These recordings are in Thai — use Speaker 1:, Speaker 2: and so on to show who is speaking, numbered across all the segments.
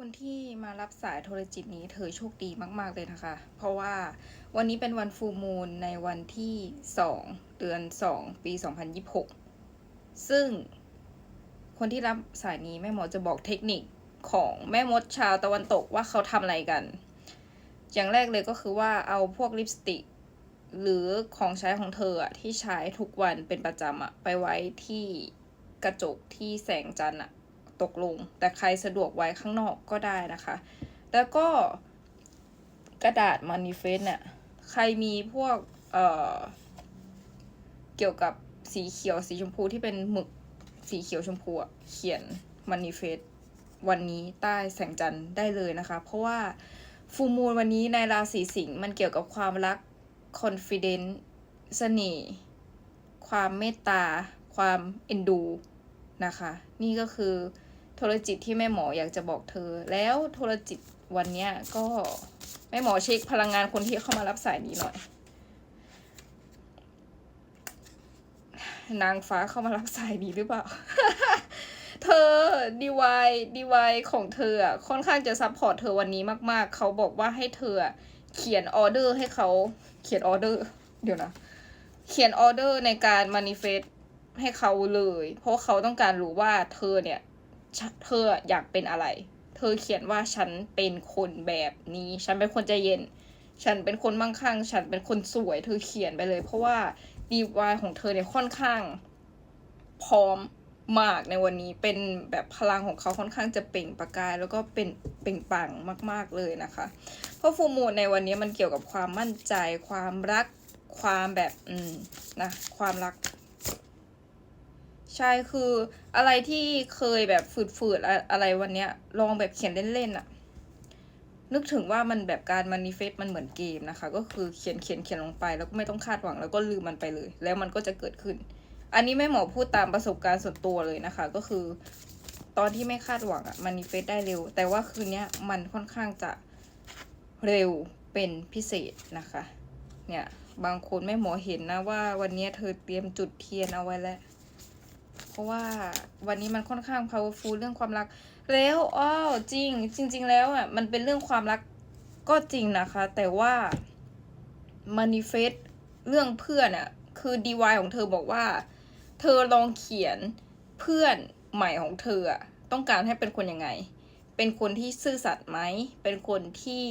Speaker 1: คนที่มารับสายโทรจิตนี้เธอโชคดีมาก ๆ เลยนะคะ เพราะว่าวันนี้เป็นวันฟูมูลในวันที่ 2 เดือน 2 ปี 2026 ซึ่งคนที่รับสายนี้แม่หมอจะบอกเทคนิคของแม่มดชาวตะวันตกว่าเขาทำอะไรกัน อย่างแรกเลยก็คือว่าเอาพวกลิปสติก หรือของใช้ของเธออะที่ใช้ทุกวันเป็นประจำอะไปไว้ที่กระจกที่แสงจันทร์อะ ตกลง แต่ใครสะดวกไว้ข้างนอกก็ได้นะคะ แล้วก็กระดาษมานิเฟสเนี่ยใครมีพวกเอ่อเกี่ยวกับสีเขียวสีชมพูที่เป็นหมึกสีเขียวชมพูเขียนมานิเฟสวันนี้ใต้แสงจันทร์ได้เลยนะคะ เพราะว่าฟูมูลวันนี้ในราศีสิงห์มันเกี่ยวกับความรัก confidence เสน่ห์ความเมตตา ความเอ็นดูนะคะ นี่ก็คือ โทรจิตที่แม่หมออยากจะบอกเธอ แล้วโทรจิตวันเนี้ยก็แม่หมอเช็คพลังงานคนที่เข้ามารับสายนี้หน่อย นางฟ้าเข้ามารับสายนี้หรือเปล่า เธอดีวายดีวายของเธออะค่อนข้างจะซัพพอร์ตเธอวันนี้มาก ๆ เขาบอกว่าให้เธอเขียนออเดอร์ให้เขาเขียนออเดอร์ เดี๋ยวนะ เขียนออเดอร์ในการมานิเฟสให้เขาเลย เพราะเขาต้องการรู้ว่าเธอเนี่ย เธออยากเป็นอะไร เธอเขียนว่าฉันเป็นคนแบบนี้ ฉันเป็นคนใจเย็น ฉันเป็นคนมั่งคั่ง ฉันเป็นคนสวย เธอเขียนไปเลย เพราะว่าดีวายของเธอเนี่ยค่อนข้าง พร้อมมากในวันนี้เป็นแบบพลังของเขาค่อนข้างจะเปล่งประกาย แล้วก็เป็นเปล่งปังมาก ๆเลยนะคะ เพราะฟูมูลในวันนี้มันเกี่ยวกับความมั่นใจ ความรักความแบบอืมนะความรัก ใช่คืออะไรที่เคยแบบฝืดๆอะอะไรวันเนี้ย ลองแบบเขียนเล่นๆอะนึกถึงว่ามันแบบการมานิเฟสมันเหมือนเกมนะคะ ก็คือเขียนเขียนเขียนลงไป แล้วก็ไม่ต้องคาดหวังแล้วก็ลืมมันไปเลย แล้วมันก็จะเกิดขึ้น อันนี้แม่หมอพูดตามประสบการณ์ส่วนตัวเลยนะคะ ก็คือ ตอนที่ไม่คาดหวังอะมานิเฟสได้เร็ว แต่ว่าคืนนี้มันค่อนข้างจะเร็วเป็นพิเศษนะคะ เนี่ยบางคนแม่หมอเห็นนะว่าวันนี้เธอเตรียมจุดเทียนเอาไว้แล้ว เพราะว่าวันนี้มันค่อนข้าง powerful เรื่องความรัก แล้วอ้าวจริง จริง ๆ แล้วอะมันเป็นเรื่องความรักก็จริงนะคะ แต่ว่า manifest เรื่องเพื่อนอะ คือ DY ของเธอบอกว่า เธอลองเขียนเพื่อนใหม่ของเธออะต้องการให้เป็นคนยังไง เป็นคนที่ซื่อสัตย์ไหม เป็นคนที่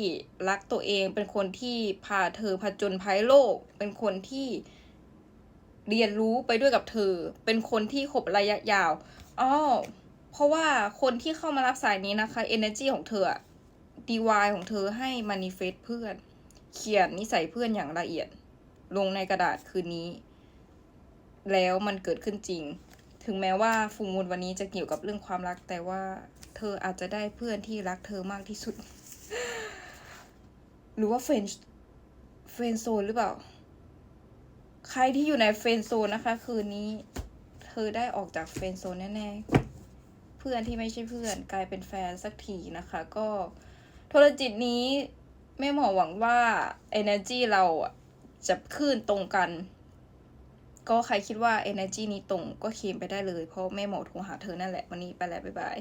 Speaker 1: รักตัวเอง เป็นคนที่พาเธอผจญภัยโลก เป็นคนที่ เรียนรู้ไปด้วยกับเธอ เป็นคนที่คบระยะยาวอ๋อเพราะว่าคนที่เข้ามารับสายนี้นะคะ energy ของเธออะ DY ของเธอให้ manifest เพื่อน เขียนนิสัยเพื่อนอย่างละเอียด ลงในกระดาษคืนนี้ แล้วมันเกิดขึ้นจริง ถึงแม้ว่าฟูมูลวันนี้จะเกี่ยวกับเรื่องความรัก แต่ว่าเธออาจจะได้เพื่อนที่รักเธอมากที่สุด หรือว่าเฟนเฟนโซนหรือเปล่า ใครที่อยู่ในเฟรนโซนนะคะ คืนนี้ เธอได้ออกจากเฟรนโซนแน่ๆ เพื่อนที่ไม่ใช่เพื่อนกลายเป็นแฟนสักทีนะคะ ก็โทรจิตนี้แม่หมอหวังว่า energy เราจะขึ้นตรงกัน ก็ใครคิดว่า energy นี้ตรงก็เคลมไปได้เลย เพราะแม่หมอโทรหาเธอนั่นแหละวันนี้ไปแล้วบ๊ายบาย